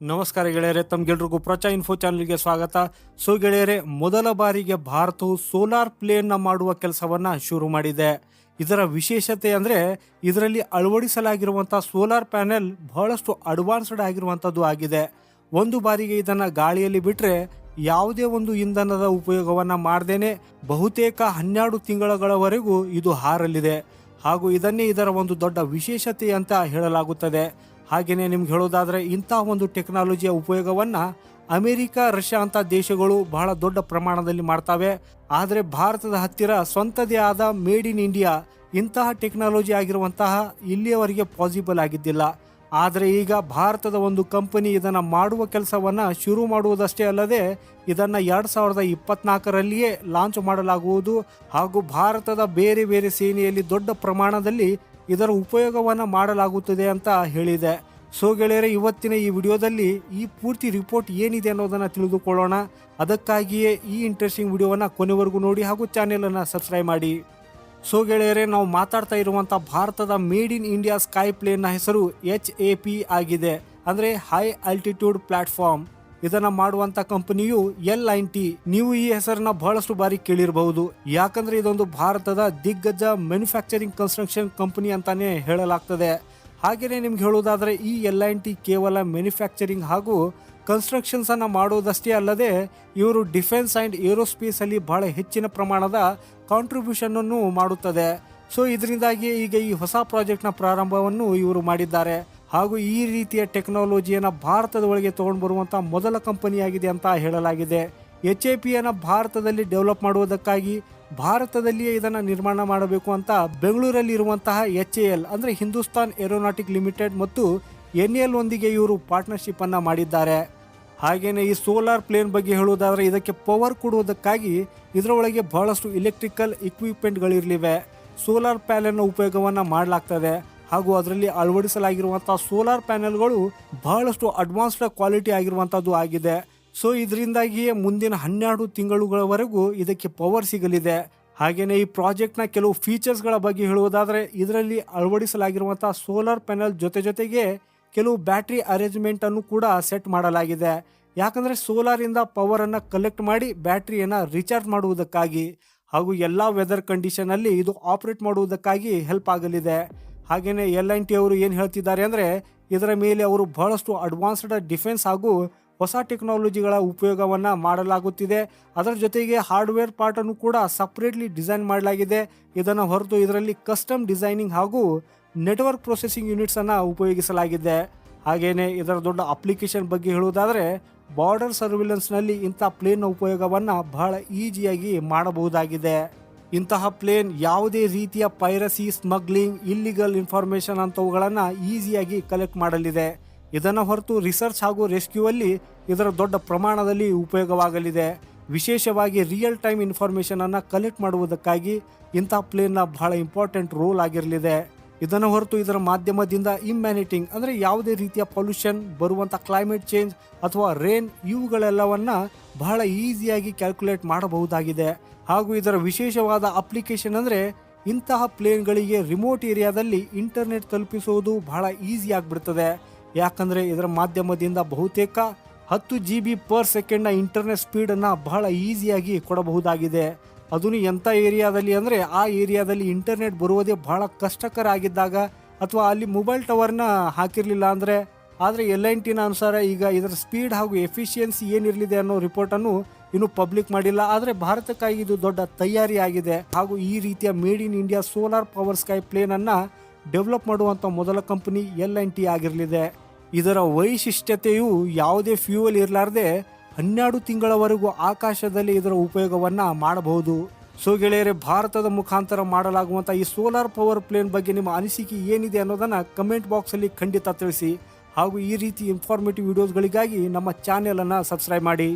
ನಮಸ್ಕಾರ ಗೆಳೆಯರೆ ತಮ್ಗೆಲ್ರಿಗೂ ಪ್ರಚಾ ಇನ್ಫೋ ಚಾನಲ್ಗೆ ಸ್ವಾಗತ. ಸೊ ಗೆಳೆಯರೆ, ಮೊದಲ ಬಾರಿಗೆ ಭಾರತವು ಸೋಲಾರ್ ಪ್ಲೇನ್ನ ಮಾಡುವ ಕೆಲಸವನ್ನ ಶುರು ಮಾಡಿದೆ. ಇದರ ವಿಶೇಷತೆ ಅಂದ್ರೆ ಇದರಲ್ಲಿ ಅಳವಡಿಸಲಾಗಿರುವಂಥ ಸೋಲಾರ್ ಪ್ಯಾನೆಲ್ ಬಹಳಷ್ಟು ಅಡ್ವಾನ್ಸ್ಡ್ ಆಗಿರುವಂತದ್ದು ಆಗಿದೆ. ಒಂದು ಬಾರಿಗೆ ಇದನ್ನು ಗಾಳಿಯಲ್ಲಿ ಬಿಟ್ಟರೆ ಯಾವುದೇ ಒಂದು ಇಂಧನದ ಉಪಯೋಗವನ್ನ ಮಾಡದೇನೆ ಬಹುತೇಕ ಹನ್ನೆರಡು ತಿಂಗಳಗಳವರೆಗೂ ಇದು ಹಾರಲಿದೆ. ಹಾಗೂ ಇದನ್ನೇ ಇದರ ಒಂದು ದೊಡ್ಡ ವಿಶೇಷತೆ ಅಂತ ಹೇಳಲಾಗುತ್ತದೆ. ಹಾಗೆಯೇ ನಿಮ್ಗೆ ಹೇಳೋದಾದ್ರೆ ಇಂತಹ ಒಂದು ಟೆಕ್ನಾಲಜಿಯ ಉಪಯೋಗವನ್ನ ಅಮೆರಿಕ, ರಷ್ಯಾ ಅಂತ ದೇಶಗಳು ಬಹಳ ದೊಡ್ಡ ಪ್ರಮಾಣದಲ್ಲಿ ಮಾಡ್ತವೆ. ಆದರೆ ಭಾರತದ ಹತ್ತಿರ ಸ್ವಂತದೇ ಆದ ಮೇಡ್ ಇನ್ ಇಂಡಿಯಾ ಇಂತಹ ಟೆಕ್ನಾಲಜಿ ಆಗಿರುವಂತಹ ಇಲ್ಲಿಯವರೆಗೆ ಪಾಸಿಬಲ್ ಆಗಿದ್ದಿಲ್ಲ. ಆದರೆ ಈಗ ಭಾರತದ ಒಂದು ಕಂಪನಿ ಇದನ್ನು ಮಾಡುವ ಕೆಲಸವನ್ನು ಶುರು ಮಾಡುವುದಷ್ಟೇ ಅಲ್ಲದೆ ಇದನ್ನು ಎರಡು ಸಾವಿರದ ಇಪ್ಪತ್ನಾಲ್ಕರಲ್ಲಿಯೇ ಲಾಂಚ್ ಮಾಡಲಾಗುವುದು ಹಾಗೂ ಭಾರತದ ಬೇರೆ ಬೇರೆ ಸೇನೆಯಲ್ಲಿ ದೊಡ್ಡ ಪ್ರಮಾಣದಲ್ಲಿ ಇದರ ಉಪಯೋಗವನ್ನು ಮಾಡಲಾಗುತ್ತದೆ ಅಂತ ಹೇಳಿದೆ. ಸೊ ಗೆಳೆಯರೆ, ಇವತ್ತಿನ ಈ ವಿಡಿಯೋದಲ್ಲಿ ಈ ಪೂರ್ತಿ ರಿಪೋರ್ಟ್ ಏನಿದೆ ಅನ್ನೋದನ್ನು ತಿಳಿದುಕೊಳ್ಳೋಣ. ಅದಕ್ಕಾಗಿಯೇ ಈ ಇಂಟ್ರೆಸ್ಟಿಂಗ್ ವಿಡಿಯೋವನ್ನು ಕೊನೆವರೆಗೂ ನೋಡಿ ಹಾಗೂ ಚಾನೆಲನ್ನು ಸಬ್ಸ್ಕ್ರೈಬ್ ಮಾಡಿ. ಸೊ ಗೆಳೆಯರೇ, ನಾವು ಮಾತಾಡ್ತಾ ಇರುವಂಥ ಭಾರತದ ಮೇಡ್ ಇನ್ ಇಂಡಿಯಾ ಸ್ಕೈ ಪ್ಲೇನ್ನ ಹೆಸರು ಎಚ್ ಎ ಪಿ ಆಗಿದೆ. ಅಂದರೆ ಹೈ ಆಲ್ಟಿಟ್ಯೂಡ್ ಪ್ಲಾಟ್ಫಾರ್ಮ್. ಇದನ್ನ ಮಾಡುವಂತ ಕಂಪನಿಯು ಎಲ್ ಐನ್ ಟಿ ನೀವು ಈ ಹೆಸರನ್ನ ಬಹಳಷ್ಟು ಬಾರಿ ಕೇಳಿರಬಹುದು. ಯಾಕಂದ್ರೆ ಇದೊಂದು ಭಾರತದ ದಿಗ್ಗಜ ಮ್ಯಾನುಫ್ಯಾಕ್ಚರಿಂಗ್ ಕನ್ಸ್ಟ್ರಕ್ಷನ್ ಕಂಪನಿ ಅಂತಲೇ ಹೇಳಲಾಗ್ತದೆ. ಹಾಗೆಯೇ ನಿಮ್ಗೆ ಹೇಳೋದಾದರೆ ಈ ಎಲ್ ಐನ್ ಟಿ ಕೇವಲ ಮ್ಯಾನುಫ್ಯಾಕ್ಚರಿಂಗ್ ಹಾಗೂ ಕನ್ಸ್ಟ್ರಕ್ಷನ್ಸ್ ಅನ್ನ ಮಾಡೋದಷ್ಟೇ ಅಲ್ಲದೆ ಇವರು ಡಿಫೆನ್ಸ್ ಅಂಡ್ ಏರೋಸ್ಪೇಸ್ ಅಲ್ಲಿ ಬಹಳ ಹೆಚ್ಚಿನ ಪ್ರಮಾಣದ ಕಾಂಟ್ರಿಬ್ಯೂಷನ್ ಅನ್ನು ಮಾಡುತ್ತದೆ. ಸೊ ಇದರಿಂದಾಗಿ ಈಗ ಈ ಹೊಸ ಪ್ರಾಜೆಕ್ಟ್ನ ಪ್ರಾರಂಭವನ್ನು ಇವರು ಮಾಡಿದ್ದಾರೆ. ಹಾಗೂ ಈ ರೀತಿಯ ಟೆಕ್ನಾಲಜಿಯನ್ನು ಭಾರತದ ಒಳಗೆ ತಗೊಂಡು ಬರುವಂಥ ಮೊದಲ ಕಂಪನಿಯಾಗಿದೆ ಅಂತ ಹೇಳಲಾಗಿದೆ. ಎಚ್ ಎ ಪಿಯನ್ನು ಭಾರತದಲ್ಲಿ ಡೆವಲಪ್ ಮಾಡುವುದಕ್ಕಾಗಿ ಭಾರತದಲ್ಲಿಯೇ ಇದನ್ನು ನಿರ್ಮಾಣ ಮಾಡಬೇಕು ಅಂತ ಬೆಂಗಳೂರಲ್ಲಿ ಇರುವಂತಹ ಎಚ್ ಎ ಎಲ್, ಅಂದರೆ ಹಿಂದೂಸ್ತಾನ್ ಏರೋನಾಟಿಕ್ ಲಿಮಿಟೆಡ್ ಮತ್ತು ಎನ್ ಎಲ್ ಒಂದಿಗೆ ಇವರು ಪಾರ್ಟ್ನರ್ಶಿಪ್ಪನ್ನು ಮಾಡಿದ್ದಾರೆ. ಹಾಗೆಯೇ ಈ ಸೋಲಾರ್ ಪ್ಲೇನ್ ಬಗ್ಗೆ ಹೇಳುವುದಾದರೆ ಇದಕ್ಕೆ ಪವರ್ ಕೊಡುವುದಕ್ಕಾಗಿ ಇದರೊಳಗೆ ಬಹಳಷ್ಟು ಇಲೆಕ್ಟ್ರಿಕಲ್ ಇಕ್ವಿಪ್ಮೆಂಟ್ಗಳಿರಲಿವೆ ಸೋಲಾರ್ ಪ್ಯಾನೆಲ್ನ ಉಪಯೋಗವನ್ನು ಮಾಡಲಾಗ್ತದೆ. ಹಾಗೂ ಅದರಲ್ಲಿ ಅಳವಡಿಸಲಾಗಿರುವಂಥ ಸೋಲಾರ್ ಪ್ಯಾನೆಲ್ಗಳು ಬಹಳಷ್ಟು ಅಡ್ವಾನ್ಸ್ಡ್ ಕ್ವಾಲಿಟಿ ಆಗಿರುವಂಥದ್ದು ಆಗಿದೆ. ಸೊ ಇದರಿಂದಾಗಿಯೇ ಮುಂದಿನ ಹನ್ನೆರಡು ತಿಂಗಳುಗಳವರೆಗೂ ಇದಕ್ಕೆ ಪವರ್ ಸಿಗಲಿದೆ. ಹಾಗೆಯೇ ಈ ಪ್ರಾಜೆಕ್ಟ್ನ ಕೆಲವು ಫೀಚರ್ಸ್ಗಳ ಬಗ್ಗೆ ಹೇಳುವುದಾದರೆ, ಇದರಲ್ಲಿ ಅಳವಡಿಸಲಾಗಿರುವಂಥ ಸೋಲಾರ್ ಪ್ಯಾನೆಲ್ ಜೊತೆ ಜೊತೆಗೆ ಕೆಲವು ಬ್ಯಾಟ್ರಿ ಅರೇಂಜ್ಮೆಂಟ್ ಅನ್ನು ಕೂಡ ಸೆಟ್ ಮಾಡಲಾಗಿದೆ. ಯಾಕಂದ್ರೆ ಸೋಲಾರ್ ಇಂದ ಪವರ್ ಅನ್ನ ಕಲೆಕ್ಟ್ ಮಾಡಿ ಬ್ಯಾಟ್ರಿಯನ್ನು ರಿಚಾರ್ಜ್ ಮಾಡುವುದಕ್ಕಾಗಿ ಹಾಗೂ ಎಲ್ಲ ವೆದರ್ ಕಂಡೀಷನ್ ಅಲ್ಲಿ ಇದು ಆಪರೇಟ್ ಮಾಡುವುದಕ್ಕಾಗಿ ಹೆಲ್ಪ್ ಆಗಲಿದೆ. ಹಾಗೆಯೇ ಎಲ್ ಟಿ ಅವರು ಏನು ಹೇಳ್ತಿದ್ದಾರೆ ಅಂದ್ರೆ, ಇದರ ಮೇಲೆ ಅವರು ಬಹಳಷ್ಟು ಅಡ್ವಾನ್ಸ್ಡ್ ಡಿಫೆನ್ಸ್ ಹಾಗೂ ಹೊಸ ಟೆಕ್ನಾಲಜಿಗಳ ಉಪಯೋಗವನ್ನು ಮಾಡಲಾಗುತ್ತಿದೆ. ಅದರ ಜೊತೆಗೆ ಹಾರ್ಡ್ವೇರ್ ಪಾರ್ಟನ್ನು ಕೂಡ ಸಪ್ರೇಟ್ಲಿ ಡಿಸೈನ್ ಮಾಡಲಾಗಿದೆ. ಇದನ್ನು ಹೊರತು ಇದರಲ್ಲಿ ಕಸ್ಟಮ್ ಡಿಸೈನಿಂಗ್ ಹಾಗೂ ನೆಟ್ವರ್ಕ್ ಪ್ರೊಸೆಸಿಂಗ್ ಯೂನಿಟ್ಸನ್ನು ಉಪಯೋಗಿಸಲಾಗಿದೆ. ಹಾಗೆಯೇ ಇದರ ದೊಡ್ಡ ಅಪ್ಲಿಕೇಶನ್ ಬಗ್ಗೆ ಹೇಳುವುದಾದರೆ, ಬಾರ್ಡರ್ ಸರ್ವಿಲೆನ್ಸ್ನಲ್ಲಿ ಇಂಥ ಪ್ಲೇನ್ನ ಉಪಯೋಗವನ್ನ ಬಹಳ ಈಸಿಯಾಗಿ ಮಾಡಬಹುದಾಗಿದೆ. ಇಂತಹ ಪ್ಲೇನ್ ಯಾವುದೇ ರೀತಿಯ ಪೈರಸಿ, ಸ್ಮಗ್ಲಿಂಗ್, ಇಲ್ಲಿಗಲ್ ಇನ್ಫಾರ್ಮೇಷನ್ ಅಂಥವುಗಳನ್ನು ಈಸಿಯಾಗಿ ಕಲೆಕ್ಟ್ ಮಾಡಲಿದೆ. ಇದನ್ನ ಹೊರತು ರಿಸರ್ಚ್ ಹಾಗೂ ರೆಸ್ಕ್ಯೂ ಅಲ್ಲಿ ಇದರ ದೊಡ್ಡ ಪ್ರಮಾಣದಲ್ಲಿ ಉಪಯೋಗವಾಗಲಿದೆ. ವಿಶೇಷವಾಗಿ ರಿಯಲ್ ಟೈಮ್ ಇನ್ಫಾರ್ಮೇಶನ್ ಅನ್ನು ಕಲೆಕ್ಟ್ ಮಾಡುವುದಕ್ಕಾಗಿ ಇಂತಹ ಪ್ಲೇನ್ನ ಬಹಳ ಇಂಪಾರ್ಟೆಂಟ್ ರೋಲ್ ಆಗಿರಲಿದೆ. ಇದನ್ನು ಹೊರತು ಇದರ ಮಾಧ್ಯಮದಿಂದ ಇಮ್ಯಾನಿಟಿಂಗ್ ಅಂದರೆ ಯಾವುದೇ ರೀತಿಯ ಪೊಲ್ಯೂಷನ್ ಬರುವಂಥ ಕ್ಲೈಮೇಟ್ ಚೇಂಜ್ ಅಥವಾ ರೇನ್ ಇವುಗಳೆಲ್ಲವನ್ನ ಬಹಳ ಈಸಿಯಾಗಿ ಕ್ಯಾಲ್ಕುಲೇಟ್ ಮಾಡಬಹುದಾಗಿದೆ. ಹಾಗೂ ಇದರ ವಿಶೇಷವಾದ ಅಪ್ಲಿಕೇಶನ್ ಅಂದರೆ ಇಂತಹ ಪ್ಲೇನ್ಗಳಿಗೆ ರಿಮೋಟ್ ಏರಿಯಾದಲ್ಲಿ ಇಂಟರ್ನೆಟ್ ತಲುಪಿಸುವುದು ಬಹಳ ಈಸಿ ಆಗಿಬಿಡ್ತದೆ. ಯಾಕಂದರೆ ಇದರ ಮಾಧ್ಯಮದಿಂದ ಬಹುತೇಕ ಹತ್ತು ಜಿ ಬಿ ಪರ್ ಸೆಕೆಂಡ್ನ ಇಂಟರ್ನೆಟ್ ಸ್ಪೀಡನ್ನು ಬಹಳ ಈಸಿಯಾಗಿ ಕೊಡಬಹುದಾಗಿದೆ. ಅದನ್ನು ಎಂಥ ಏರಿಯಾದಲ್ಲಿ ಅಂದರೆ ಆ ಏರಿಯಾದಲ್ಲಿ ಇಂಟರ್ನೆಟ್ ಬರುವುದೇ ಬಹಳ ಕಷ್ಟಕರ ಆಗಿದ್ದಾಗ ಅಥವಾ ಅಲ್ಲಿ ಮೊಬೈಲ್ ಟವರ್ನ ಹಾಕಿರಲಿಲ್ಲ ಅಂದರೆ, ಆದರೆ ಎಲ್ ಎನ್ ಟಿನ ಅನುಸಾರ ಈಗ ಇದರ ಸ್ಪೀಡ್ ಹಾಗೂ ಎಫಿಷಿಯನ್ಸಿ ಏನಿರಲಿದೆ ಅನ್ನೋ ರಿಪೋರ್ಟನ್ನು ಇನ್ನೂ ಪಬ್ಲಿಕ್ ಮಾಡಿಲ್ಲ. ಆದರೆ ಭಾರತಕ್ಕಾಗಿ ಇದು ದೊಡ್ಡ ತಯಾರಿ ಆಗಿದೆ. ಹಾಗೂ ಈ ರೀತಿಯ made in India solar power sky plane ಅನ್ನ ಡೆವಲಪ್ ಮಾಡುವಂಥ ಮೊದಲ ಕಂಪನಿ ಎಲ್ ಎನ್ ಟಿ ಆಗಿರಲಿದೆ. ಇದರ ವೈಶಿಷ್ಟ್ಯತೆಯು ಯಾವುದೇ ಫ್ಯೂಯಲ್ ಇರಲಾರ್ದೆ ಹನ್ನೆರಡು ತಿಂಗಳವರೆಗೂ ಆಕಾಶದಲ್ಲಿ ಇದರ ಉಪಯೋಗವನ್ನ ಮಾಡಬಹುದು. ಸೊ ಗೆಳೆಯರೆ, ಭಾರತದ ಮುಖಾಂತರ ಮಾಡಲಾಗುವಂಥ ಈ ಸೋಲಾರ್ ಪವರ್ ಪ್ಲೇನ್ ಬಗ್ಗೆ ನಿಮ್ಮ ಅನಿಸಿಕೆ ಏನಿದೆ ಅನ್ನೋದನ್ನ ಕಮೆಂಟ್ ಬಾಕ್ಸಲ್ಲಿ ಖಂಡಿತ ತಿಳಿಸಿ ಹಾಗೂ ಈ ರೀತಿ ಇನ್ಫಾರ್ಮೇಟಿವ್ ವಿಡಿಯೋಸ್ಗಳಿಗಾಗಿ ನಮ್ಮ ಚಾನೆಲ್ ಅನ್ನ ಸಬ್ಸ್ಕ್ರೈಬ್ ಮಾಡಿ.